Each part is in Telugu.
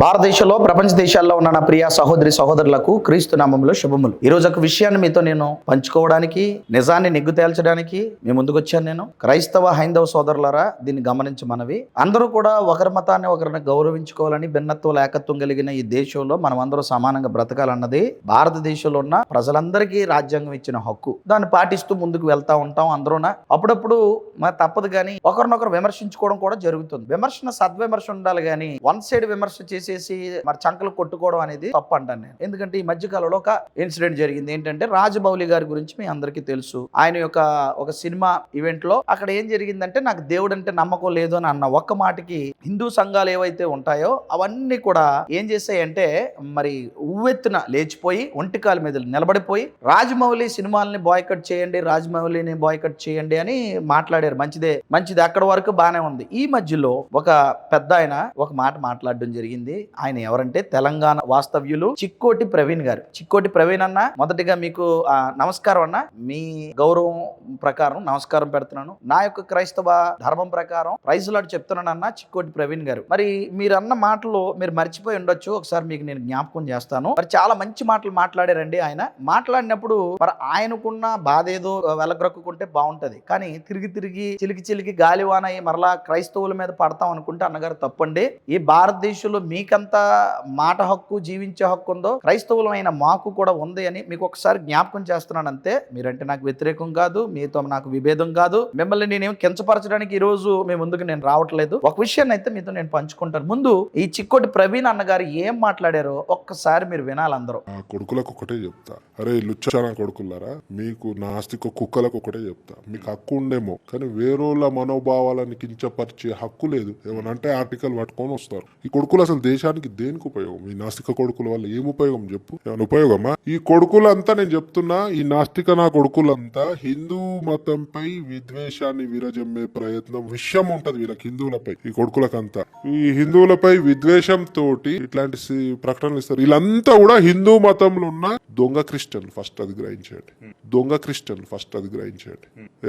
భారతదేశంలో ప్రపంచ దేశాల్లో ఉన్న నా ప్రియ సహోదరి సహోదరులకు క్రీస్తు నామంలో శుభములు. ఈ రోజు ఒక విషయాన్ని మీతో నేను పంచుకోవడానికి నిజాన్ని నిగ్గు తేల్చడానికి మీ ముందుకు వచ్చాను నేను. క్రైస్తవ హైందవ సోదరులరా దీన్ని గమనించి మనవి అందరూ కూడా ఒకరి మతాన్ని ఒకరిని గౌరవించుకోవాలని భిన్నత్వం ఏకత్వం కలిగిన ఈ దేశంలో మనం అందరూ సమానంగా బ్రతకాలన్నది భారతదేశంలో ఉన్న ప్రజలందరికీ రాజ్యాంగం ఇచ్చిన హక్కు. దాన్ని పాటిస్తూ ముందుకు వెళ్తా ఉంటాం అందరూన? అప్పుడప్పుడు మా తప్పదు కానీ ఒకరినొకరు విమర్శించుకోవడం కూడా జరుగుతుంది. విమర్శన సద్విమర్శ ఉండాలి కానీ వన్ సైడ్ విమర్శ చేసి చేసేసి మరి చంకలు కొట్టుకోవడం అనేది తప్పు అంటాను నేను. ఎందుకంటే ఈ మధ్య కాలంలో ఒక ఇన్సిడెంట్ జరిగింది. ఏంటంటే రాజమౌళి గారి గురించి మీ అందరికీ తెలుసు. ఆయన యొక్క ఒక సినిమా ఈవెంట్లో అక్కడ ఏం జరిగిందంటే నాకు దేవుడు అంటే నమ్మకం లేదు అని అన్న ఒక్క మాటకి హిందూ సంఘాలు ఏవైతే ఉంటాయో అవన్నీ కూడా ఏం చేశాయంటే మరి ఉవ్వెత్తున లేచిపోయి ఒంటికాల మీద నిలబడిపోయి రాజమౌళి సినిమాల్ని బాయ్కట్ చేయండి రాజమౌళిని బాయ్కట్ చేయండి అని మాట్లాడారు. మంచిదే మంచిది. అక్కడ వరకు బాగానే ఉంది. ఈ మధ్యలో ఒక పెద్ద ఆయన ఒక మాట మాట్లాడడం జరిగింది. ఆయన ఎవరంటే తెలంగాణ వాస్తవ్యులు చిక్కోటి ప్రవీణ్ గారు. చిక్కోటి ప్రవీణ్ అన్న మొదటిగా మీకు నమస్కారం అన్న. మీ గౌరవం ప్రకారం నమస్కారం పెడుతున్నాను. నా యొక్క క్రైస్తవ ధర్మం ప్రకారం ప్రైజ్ లాడ్ చెప్తున్నాను అన్న చిక్కోటి ప్రవీణ్ గారు. మరి మీరు అన్న మాటలు మీరు మర్చిపోయి ఉండొచ్చు. ఒకసారి మీకు నేను జ్ఞాపకం చేస్తాను. మరి చాలా మంచి మాటలు మాట్లాడారండి ఆయన. మాట్లాడినప్పుడు మరి ఆయనకున్న బాధ ఏదో వెలగ్రక్కుంటే బాగుంటది. కానీ తిరిగి తిరిగి చిలికి చిలికి గాలివాన అయ్యి మరలా క్రైస్తవుల మీద పడతాం అనుకుంటే అన్నగారు తప్పండి. ఈ భారతదేశంలో మీ మీకంత మాట హక్కు జీవించే హక్కు ఉందో క్రైస్తవులమైన మాకు కూడా ఉంది అని మీకు ఒకసారి జ్ఞాపకం చేస్తున్నాను అంతే మీరంటే నాకు వ్యతిరేకం కాదు మీతో నాకు విభేదం కాదు. మిమ్మల్ని నేనేం కించపరచడానికి ఈ రోజు మీ ముందుకు నేను రావట్లేదు. ఒక విషయాన్ని అయితే మీతో నేను పంచుకుంటాను. ముందు ఈ చిక్కోటి ప్రవీణ్ అన్నగారు ఏం మాట్లాడారో ఒక్కసారి మీరు వినాలి అందరూ. ఆ కొడుకులకు ఒకటే చెప్తా. అరే లుచ్చనా కొడుకులారా మీకు నాస్తిక కుక్కలకు ఒకటే చెప్తా. మీకు హక్కు ఉండేమో కానీ వేరోళ్ళ మనోభావాలను కించపరిచే హక్కు లేదు. ఏమనంటే ఆర్టికల్ పట్టుకొని వస్తారు. ఈ కొడుకులు అసలు దేశానికి దేనికి ఉపయోగం? ఈ నాస్తిక కొడుకుల వల్ల ఏం ఉపయోగం చెప్పు? ఏమైనా ఉపయోగమా? ఈ కొడుకులంతా నేను చెప్తున్నా ఈ నాస్తిక నా కొడుకులంతా హిందూ మతంపై విద్వేషాన్ని విరజమ్మే ప్రయత్నం విషయం ఉంటది వీళ్ళకి హిందువులపై ఈ కొడుకులకంతా. ఈ హిందువులపై విద్వేషం తోటి ఇట్లాంటి ప్రకటనలు ఇస్తారు. వీళ్ళంతా కూడా హిందూ మతంలో ఉన్న దొంగ క్రిస్టియన్లు ఫస్ట్ అది గ్రహించండి దొంగ క్రిస్టియన్లు ఫస్ట్ అది గ్రహించండి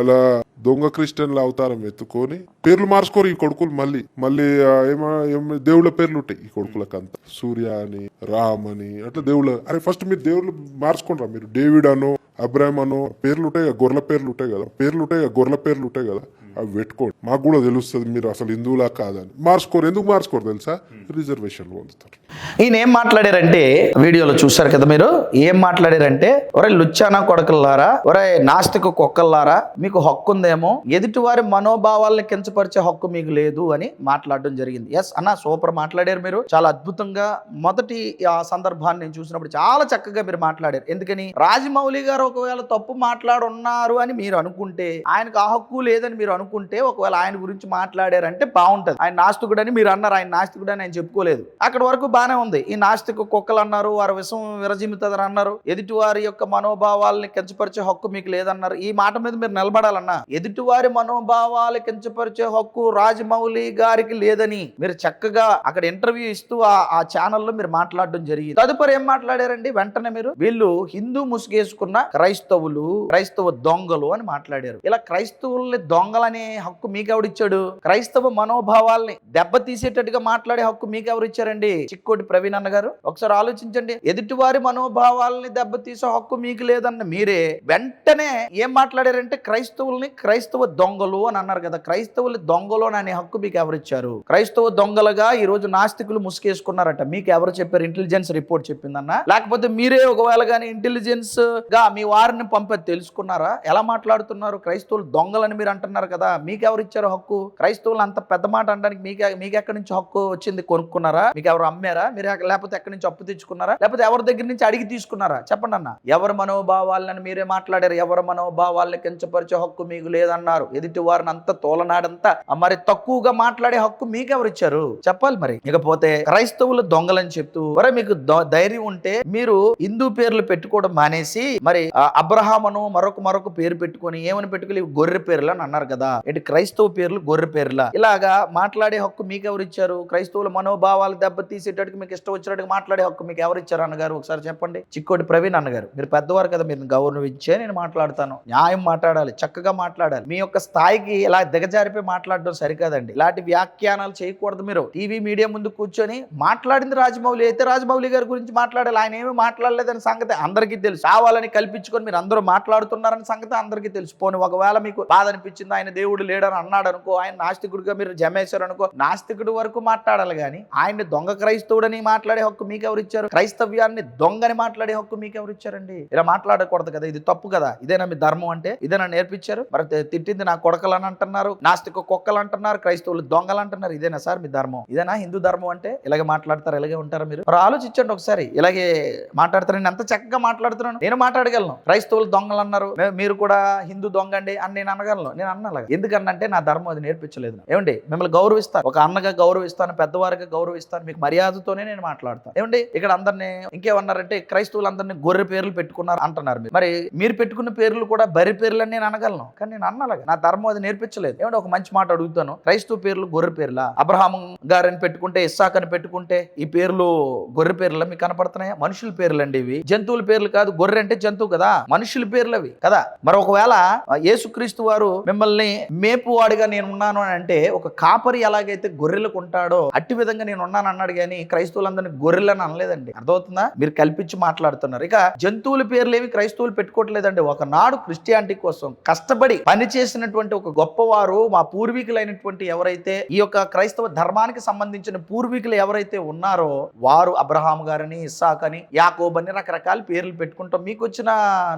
ఇలా దొంగ క్రిస్టియన్ల అవతారం ఎత్తుకొని పేర్లు మార్చుకోరు ఈ కొడుకులు మళ్ళీ. మళ్ళీ ఏమో దేవుళ్ళ పేర్లు ఉంటాయి. ఈ కొడుకులకంతా. సూర్య అని రామ్ అని అట్లా దేవుళ్ళ అరే ఫస్ట్ మీరు దేవుళ్ళు మార్చుకుంటారా మీరు. డేవిడ్ అనో అబ్రాహం అనో పేర్లు ఉంటాయి కదా గొర్రెల పేర్లు ఉంటాయి కదా పేర్లు ఉంటాయి కదా గొర్రెల పేర్లు ఉంటాయి కదా. అవి పెట్టుకోండి మాకు కూడా తెలుస్తుంది మీరు అసలు హిందువులా కాదని. మార్చుకోరు. ఎందుకు మార్చుకోరు తెలుసా? రిజర్వేషన్లు పొందుతారు. ఈయన ఏం మాట్లాడారంటే వీడియోలో చూశారు కదా మీరు? ఏం మాట్లాడారంటే ఒరే లుచ్చానా కొడకల్లారా? ఒరే నాస్తిక కుక్కల్లారా? మీకు హక్కు ఉందేమో? ఎదుటివారి మనోభావాల్ని కించపరిచే హక్కు మీకు లేదు అని మాట్లాడడం జరిగింది. ఎస్ అన్న సూపర్ మాట్లాడారు మీరు. చాలా అద్భుతంగా మొదటి ఆ సందర్భాన్ని నేను చూసినప్పుడు చాలా చక్కగా మీరు మాట్లాడారు. ఎందుకని? రాజమౌళి గారు ఒకవేళ తప్పు మాట్లాడున్నారు అని మీరు అనుకుంటే ఆయనకు ఆ హక్కు లేదని మీరు అనుకుంటే ఒకవేళ ఆయన గురించి మాట్లాడారంటే బాగుంటది. ఆయన నాస్తికుడని మీరు అన్నారు ఆయన నాస్తికుడని ఆయన చెప్పుకోలేదు. అక్కడ వరకు బాగానే ఉంది. ఈ నాస్తిక కుక్కలు అన్నారు వారి విషం విరజిమ్ముతుందని అన్నారు ఎదుటివారి యొక్క మనోభావాలని కించపరిచే హక్కు మీకు లేదన్నారు. ఈ మాట మీద మీరు నిలబడాలన్నా ఎదుటివారి మనోభావాలు కించపరిచే హక్కు రాజమౌళి గారికి లేదని మీరు చక్కగా అక్కడ ఇంటర్వ్యూ ఇస్తూ ఆ ఛానల్లో మీరు మాట్లాడడం జరిగింది. తదుపరి ఏం మాట్లాడారండి? వెంటనే మీరు వీళ్ళు హిందూ ముసుగేసుకున్న క్రైస్తవులు క్రైస్తవ దొంగలు అని మాట్లాడారు. ఇలా క్రైస్తవుల్ని దొంగలని హక్కు మీకెవడిచ్చాడు? క్రైస్తవ మనోభావాల్ని దెబ్బతీసేటట్టుగా మాట్లాడే హక్కు మీకెవరు ఇచ్చారండి చిక్కోటి ప్రవీణ్ అన్న గారు. ఒకసారి ఆలోచించండి. ఎదుటివారి మనోభావాల్ని దెబ్బతీసే హక్కు మీకు లేదన్న మీరే వెంటనే ఏం మాట్లాడారంటే క్రైస్తవుల్ని క్రైస్తవ దొంగలు అని అన్నారు కదా. క్రైస్తవులు దొంగలు అని అనే హక్కు మీకు ఎవరు ఇచ్చారు క్రైస్తవ దొంగలుగా ఈ రోజు నాస్తికులు ముసుకేసుకున్నారట మీకు ఎవరు చెప్పారు? ఇంటెలిజెన్స్ రిపోర్ట్ చెప్పిందన్న. లేకపోతే మీరే ఒకవేళ కానీ ఇంటెలిజెన్స్గా మీ వారిని పంపే తెలుసుకున్నారా? ఎలా మాట్లాడుతున్నారు? క్రైస్తవులు దొంగలని మీరు అంటున్నారు కదా. మీకు ఎవరు ఇచ్చారు హక్కు? క్రైస్తవులు అంత పెద్ద మాట అనడానికి మీకు మీకు ఎక్కడి నుంచి హక్కు వచ్చింది? కొనుక్కున్నారా? మీకు ఎవరు అమ్మారా? మీరు లేకపోతే ఎక్కడి నుంచి అప్పు తెచ్చుకున్నారా? లేకపోతే ఎవరి దగ్గర నుంచి అడిగి తీసుకున్నారా? చెప్పండి అన్న. ఎవరి మనోభావాలను మీరే మాట్లాడారు. ఎవరి మనోభావాలను కించపరిచే హక్కు మీకు లేదన్నారు. ఎదుటి వారిని అంత తోలనాడంతా మరి తక్కువగా మాట్లాడే హక్కు మీకు ఎవరు ఇచ్చారు చెప్పాలి మరి. ఇకపోతే క్రైస్తవులు దొంగలని చెప్తూ మరి మీకు ద- ధైర్యం ఉంటే మీరు హిందూ పేర్లు పెట్టుకోవడం మానేసి మరి ఆ, అబ్రహామును మరొక మరొక పేరు పెట్టుకొని ఏమని పెట్టుకుని గొర్రె పేర్లు అని అన్నారు కదా. ఇటు క్రైస్తవ పేర్లు గొర్రె పేర్ల? ఇలాగా మాట్లాడే హక్కు మీకు ఎవరు ఇచ్చారు క్రైస్తవుల మనోభావాలు దెబ్బతీసేటట్టుకు మీకు ఇష్టం వచ్చినట్టుగా మాట్లాడే హక్కు మీకు ఎవరు ఇచ్చారు అన్నగారు? ఒకసారి చెప్పండి. చిక్కోటి ప్రవీణ్ అన్నగారు మీరు పెద్దవారు కదా మీరు గౌరవించే నేను మాట్లాడతాను. న్యాయం మాట్లాడాలి చక్కగా మాట్లాడాలి. మీ యొక్క స్థాయికి ఇలా దిగజారిపోయి మాట్లాడడం సరికాదండి. ఇలాంటి వ్యాఖ్యానాలు చేయకూడదు మీరు. టీవీ మీడియా ముందు కూర్చొని మాట్లాడింది రాజమౌళి అయితే రాజమౌళి గారి గురించి మాట్లాడాలి. ఆయన ఏమీ మాట్లాడలేదని సంగతి అందరికీ తెలుసు. కావాలని కల్పించుకొని మీరు అందరూ మాట్లాడుతున్నారని సంగతి అందరికీ తెలుసు. పోనీ ఒకవేళ మీకు బాధ అనిపించింది ఆయన దేవుడు లేడని అన్నాడు అనుకో ఆయన నాస్తికుడిగా మీరు జమేశారు అనుకో నాస్తికుడి వరకు మాట్లాడాలి కానీ ఆయన్ని దొంగ క్రైస్తవుడని మాట్లాడే హక్కు మీకు ఎవరు ఇచ్చారు క్రైస్తవ్యాన్ని దొంగని మాట్లాడే హక్కు మీకు ఎవరు ఇచ్చారండి ఇలా మాట్లాడకూడదు కదా ఇది తప్పు కదా. ఇదేనా మీ ధర్మం అంటే? ఇదేనా నేర్పించారు? మరి తిట్టింది నా కొడకలు అని అంటున్నారు నాస్తిక కుక్కలు అంటున్నారు క్రైస్తవులు దొంగలు అంటున్నారు ఇదేనా సార్ మీ ధర్మం? ఇదేనా హిందూ ధర్మం అంటే? ఇలాగే మాట్లాడతారు ఇలాగే ఉంటారు మీరు? మరి ఆలోచించండి ఒకసారి ఇలాగే మాట్లాడతారు? నేను ఎంత చక్కగా మాట్లాడుతున్నాను? నేను మాట్లాడగలను. క్రైస్తవులు దొంగలు అన్నారు మీరు కూడా హిందూ దొంగ అండి అని నేను అనగలను నేను అన్నలాగా ఎందుకనంటే నా ధర్మం అది నేర్పించలేదు ఏమండి? మిమ్మల్ని గౌరవిస్తాను. ఒక అన్నగా గౌరవిస్తాను పెద్దవారిగా గౌరవిస్తాను మీకు మర్యాదతోనే నేను మాట్లాడతాను. ఏమండి? ఇక్కడ అందరినీ ఇంకేమన్నారంటే క్రైస్తవులందరినీ గొర్రె పేర్లు పెట్టుకున్నారు అంటున్నారు మీరు. మరి మీరు పెట్టుకున్న పేర్లు కూడా బరి పేర్లు నేను అనగలను. కానీ నేను అన్నలాగా నా ధర్మం అది నేర్పించలేదు. ఏమంటే ఒక మంచి మాట అడుగుతాను. క్రైస్తవ పేర్లు గొర్రె పేర్లా? అబ్రహాం గారని పెట్టుకుంటే ఇస్సాక్ అని పెట్టుకుంటే ఈ పేర్లు గొర్రె పేర్లు మీకు కనపడుతున్నాయా? మనుషుల పేర్లు అండి ఇవి. జంతువుల పేర్లు కాదు. గొర్రె అంటే జంతువు కదా. మనుషుల పేర్లు అవి కదా. మరి ఒకవేళ యేసుక్రీస్తు వారు మిమ్మల్ని మేపువాడిగా నేను ఉన్నాను అని అంటే ఒక కాపరి ఎలాగైతే గొర్రెలకు ఉంటాడో అట్టి విధంగా నేను ఉన్నాను అన్నాడు కానీ క్రైస్తవులందరినీ అని అనలేదండి. అర్థమవుతుందా? మీరు కల్పించి మాట్లాడుతున్నారు. ఇక జంతువుల పేర్లు ఏవి క్రైస్తవులు పెట్టుకోవట్లేదండి. ఒకనాడు క్రిస్టియానిటీ కోసం కష్టపడి పనిచేసినటువంటి ఒక గొప్పవారు మా పూర్వీకులైనటువంటి ఎవరైతే ఈ యొక్క క్రైస్తవ ధర్మానికి సంబంధించిన పూర్వీకులు ఎవరైతే ఉన్నారో వారు అబ్రహాం గారని ఇస్సాక్ అని యాకోబ్ అని రకరకాల పేర్లు పెట్టుకుంటాం. మీకు వచ్చిన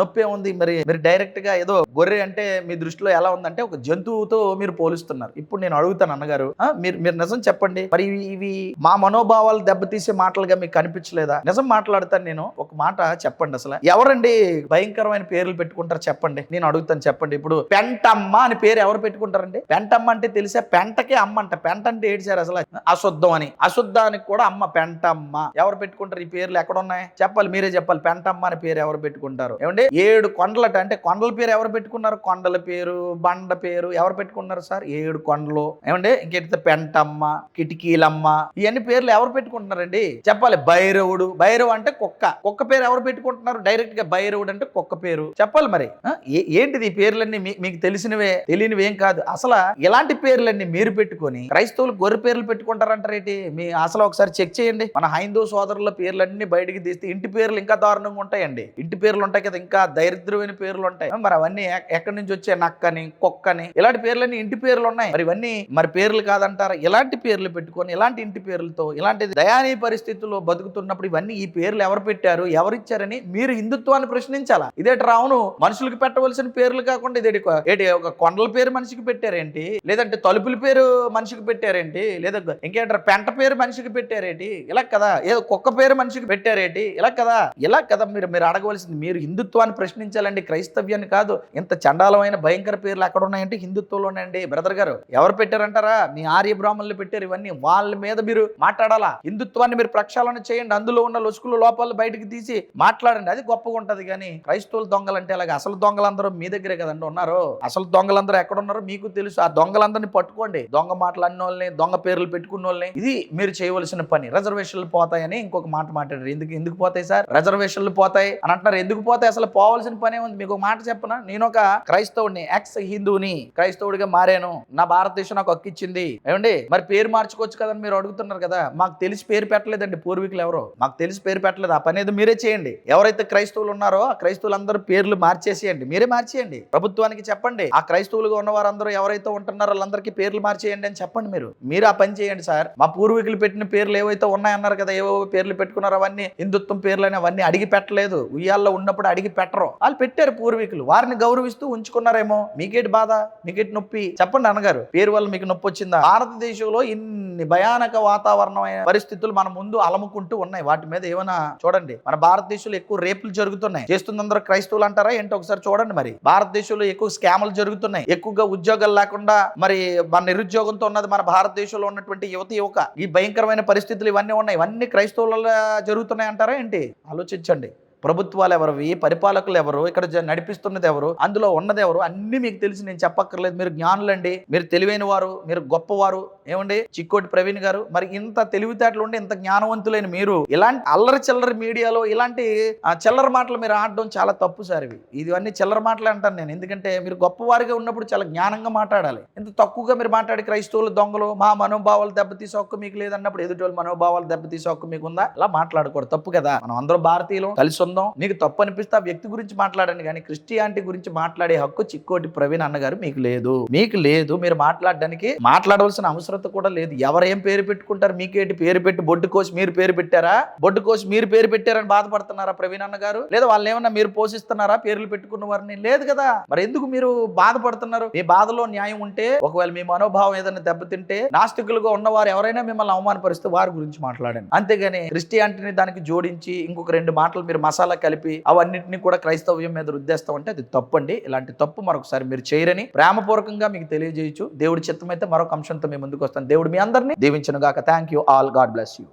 నొప్పి ఉంది. మరి మీరు డైరెక్ట్గా ఏదో గొర్రె అంటే మీ దృష్టిలో ఎలా ఉందంటే ఒక జంతువుతో మీరు పోలుస్తున్నారు. ఇప్పుడు నేను అడుగుతాను అన్నగారు మీరు మీరు నిజం చెప్పండి. మరి ఇవి- ఇవి మా మనోభావాలు దెబ్బతీసే మాటలుగా మీకు కనిపించలేదా? నిజం మాట్లాడతాను నేను ఒక మాట చెప్పండి అసలు. ఎవరండి భయంకరమైన పేర్లు పెట్టుకుంటారు చెప్పండి. నేను అడుగుతాను చెప్పండి. ఇప్పుడు పెంటమ్మ అని పేరు ఎవరు పెట్టుకుంటారండి? పెంటమ్మ అంటే తెలిసే పెంటకే అమ్మ అంట. పెంట అంటే ఏడిచారు అసలు. అశుద్ధం అని. అశుద్ధానికి కూడా అమ్మ పెంటమ్మ. ఎవరు పెట్టుకుంటారు? ఈ పేర్లు ఎక్కడ ఉన్నాయి? చెప్పాలి మీరే చెప్పాలి. పెంటమ్మ అని పేరు ఎవరు పెట్టుకుంటారు? ఏమండి? ఏడు కొండలట. అంటే కొండల పేరు ఎవరు పెట్టుకున్నారు? కొండల పేరు బండ పేరు ఎవరు పెట్టుకున్నారు సార్? ఏడు కొండలు ఏమండి? ఇంకెడితే పెంటమ్మ కిటికీలమ్మ ఇవన్నీ పేర్లు ఎవరు పెట్టుకుంటున్నారండి? చెప్పాలి భైరవుడు. భైరవ్ అంటే కుక్క. కుక్క పేరు ఎవరు పెట్టుకుంటున్నారు? డైరెక్ట్గా భైరవుడు అంటే కుక్క పేరు. చెప్పాలి మరి. ఏ- ఏంటిది ఈ పేర్లన్నీ? మీ- మీకు తెలిసినవే తెలియనివి ఏం కాదు. అసలు ఇలాంటి పేర్లన్నీ మీరు పెట్టుకొని క్రైస్తవులు గొర్రె పేర్లు పెట్టుకుంటారంటారేటి మీ అసలు ఒకసారి చెక్ చేయండి. మన హైందవ సోదరుల పేర్లన్నీ బయటికి తీస్తే ఇంటి పేర్లు ఇంకా దారుణంగా ఉంటాయండి. ఇంటి పేర్లు ఉంటాయి కదా ఇంకా దరిద్రమైన పేర్లు ఉంటాయి. మరి అవన్నీ ఎక్కడి నుంచి వచ్చే నక్కని కుక్కని ఇలాంటి పేర్లన్నీ ఇంటి పేర్లు ఉన్నాయి. మరి ఇవన్నీ మరి పేర్లు కాదంటారా? ఇలాంటి పేర్లు పెట్టుకొని ఇలాంటి ఇంటి పేర్లతో ఇలాంటి దయానీయ పరిస్థితుల్లో బతుకుతున్నప్పుడు ఇవన్నీ ఈ పేర్లు ఎవరు పెట్టారు ఎవరిచ్చారని మీరు హిందుత్వాన్ని ప్రశ్నించాలా? ఇదేటి రావును మనుషులకు పెట్టవలసిన పేర్లు కాకుండా ఇదేటి ఏంటి ఒక కొండల పేరు మనిషికి పెట్టారేంటి? లేదంటే తలుపుల పేరు మనిషికి పెట్టారేంటి? లేదా ఇంకేంటారు పెంట పేరు మనిషికి పెట్టారేంటి? ఇలా కదా ఏదో కుక్క పేరు మనిషికి పెట్టారేంటి? ఇలా కదా ఇలా కదా మీరు మీరు అడగవలసింది మీరు హిందుత్వాన్ని ప్రశ్నించాలండి క్రైస్తవ్యాన్ని కాదు. ఇంత చండాలమైన భయంకర పేర్లు అక్కడ ఉన్నాయంటే హిందుత్వంలోనండి బ్రదర్ గారు ఎవరు పెట్టారంటారా? మీ ఆర్య బ్రాహ్మణులు పెట్టారు ఇవన్నీ. వాళ్ళ మీద మీరు మాట్లాడాలా? హిందుత్వాన్ని మీరు ప్రక్షాళన చేయండి. అందులో ఉన్న లొసుకులు లోపాలు బయటకు తీసి మాట్లాడండి. అది గొప్పగా ఉంటది కానీ క్రైస్తవుల దొంగలంటే అలాగే అసలు దొంగలందరూ మీ దగ్గరే కదండి ఉన్నారు. అసలు దొంగలందరూ ఎక్కడ ఉన్నారో మీకు తెలుసు. ఆ దొంగలందరినీ పట్టుకోండి. దొంగ మాటలు అన్న వాళ్ళని దొంగ పేర్లు పెట్టుకున్న వాళ్ళని ఇది మీరు చేయవలసిన పని. రిజర్వేషన్లు పోతాయని ఇంకొక మాట మాట్లాడారు. ఎందుకు ఎందుకు పోతాయి సార్? రిజర్వేషన్లు పోతాయి అని అంటున్నారు. ఎందుకు పోతాయి? అసలు పోవాల్సిన పనే ఉంది మీకు ఒక మాట చెప్పనా? నేను ఒక క్రైస్తవుడిని ఎక్స్ హిందువుని క్రైస్తవుడిగా మారాను. నా భారతదేశం నాకు హక్కు ఇచ్చింది. ఏమండి? మరి పేరు మార్చుకోవచ్చు కదని మీరు అడుగుతున్నారు కదా. మాకు తెలిసి పేరు పెట్టలేదండి పూర్వీకులు ఎవరో. మాకు తెలిసి పేరు పెట్టలేదు. ఆ పని ఏదో మీరే చేయండి. ఎవరైతే క్రైస్తవులు ఉన్నారో ఆ క్రైస్తవులందరూ పేర్లు మార్చేసేయండి. మీరే మార్చేయండి. ప్రభుత్వానికి చెప్పండి. ఆ క్రైస్తవులుగా ఉన్న వారందరూ ఎవరైతే ఉంటున్నారో వాళ్ళందరికీ పేర్లు మార్చేయండి అని చెప్పండి మీరు. మీరు ఆ పని చేయండి సార్. మా పూర్వీకులు పెట్టిన పేర్లు ఏవైతే ఉన్నాయన్నారు కదా ఏవో పేర్లు పెట్టుకున్నారో అవన్నీ హిందుత్వం పేర్లు అని అవన్నీ అడిగి పెట్టలేదు. ఉయ్యాల్లో ఉన్నప్పుడు అడిగి పెట్టరు. వాళ్ళు పెట్టారు పూర్వీకులు. వారిని గౌరవిస్తూ ఉంచుకున్నారేమో. మీకేటి బాధ? మీకేటి నొప్పి. చెప్పండి అన్నగారు పేరు వల్ల మీకు నొప్పి వచ్చిందా? భారతదేశంలో ఇన్ని భయానక వాతావరణమైన పరిస్థితులు మన ముందు అలముకుంటూ ఉన్నాయి. వాటి మీద ఏమైనా చూడండి. మన భారతదేశంలో ఎక్కువ రేపులు జరుగుతున్నాయి. చేస్తుంది క్రైస్తవులు అంటారా? ఏంటో ఒకసారి చూడండి మరి. భారతదేశంలో ఎక్కువ స్కాములు జరుగుతున్నాయి. ఎక్కువగా ఉద్యోగాలు లేకుండా మరి మన నిరుద్యోగంతో ఉన్నది మన భారతదేశంలో ఉన్నటువంటి యువత యువక. ఈ భయంకరమైన పరిస్థితులు ఇవన్నీ ఉన్నాయి. ఇవన్నీ క్రైస్తవుల జరుగుతున్నాయి అంటారా ఏంటి? ఆలోచించండి. ప్రభుత్వాలు ఎవరివి పరిపాలకులు ఎవరు ఇక్కడ జ- నడిపిస్తున్నది ఎవరు అందులో ఉన్నది ఎవరు అన్ని మీకు తెలిసి నేను చెప్పక్కర్లేదు. మీరు జ్ఞానులండి. మీరు తెలివైన వారు మీరు గొప్పవారు. ఏమండి? చిక్కోటి ప్రవీణ్ గారు. మరి ఇంత తెలివితేటలు ఉండి ఇంత జ్ఞానవంతులైన మీరు. ఇలాంటి అల్లరి చిల్లరి మీడియాలో ఇలాంటి ఆ, చిల్లర మాటలు మీరు ఆడడం చాలా తప్పు సార్ ఇవి. ఇవన్నీ చిల్లర మాటలు అంటాను నేను. ఎందుకంటే మీరు గొప్పవారిగా ఉన్నప్పుడు చాలా జ్ఞానంగా మాట్లాడాలి. ఇంత తక్కువగా మీరు మాట్లాడి క్రైస్తవులు దొంగలు మా మనోభావాలు దెబ్బతీసే హక్కు మీకు లేదన్నప్పుడు ఎదుటి మనోభావాలు దెబ్బతీసే హక్కు మీకు ఉందా అలా మాట్లాడకూడదు. తప్పు కదా. మనం అందరం భారతీయులు కలిసి ఉందాం నీకు తప్పు అనిపిస్తే ఆ వ్యక్తి గురించి మాట్లాడండి కానీ క్రిస్టియానిటీ గురించి మాట్లాడే హక్కు చిక్కోటి ప్రవీణ్ అన్నగారు మీకు లేదు. మీకు లేదు. మీరు మాట్లాడడానికి మాట్లాడవలసిన అవసరత కూడా లేదు. ఎవరు ఏం పేరు పెట్టుకుంటారు? మీకేంటి పేరు పెట్టి బొడ్డు కోసి మీరు పేరు పెట్టారా? బొడ్డు కోసి మీరు పేరు పెట్టారని బాధపడుతున్నారా ప్రవీణ్ అన్న గారు లేదా వాళ్ళు ఏమన్నా మీరు పోషిస్తున్నారా? పేర్లు పెట్టుకున్న వారిని లేదు కదా. మరి ఎందుకు మీరు బాధపడుతున్నారు? మీ బాధలో న్యాయం ఉంటే ఒకవేళ మీ మనోభావం ఏదైనా దెబ్బతింటే నాస్తికులుగా ఉన్నవారు ఎవరైనా మిమ్మల్ని అవమానపరిస్తే వారి గురించి మాట్లాడండి. అంతేగాని క్రిస్టియానిటీని దానికి జోడించి ఇంకొక రెండు మాటలు మీరు మసాలా కలిపి అవన్నింటినీ కూడా క్రైస్తవ్యం మీద రుద్దేస్తాం అంటే అది తప్పండి. ఇలాంటి తప్పు మరొకసారి మీరు చేయరని ప్రేమపూర్వకంగా మీకు తెలియజేయచ్చు. దేవుడి చిత్తమైతే మరొక అంశంతో మేము ముందుకు వస్తాను. దేవుడు మీ అందరినీ దీవించను గాక thank you all God bless you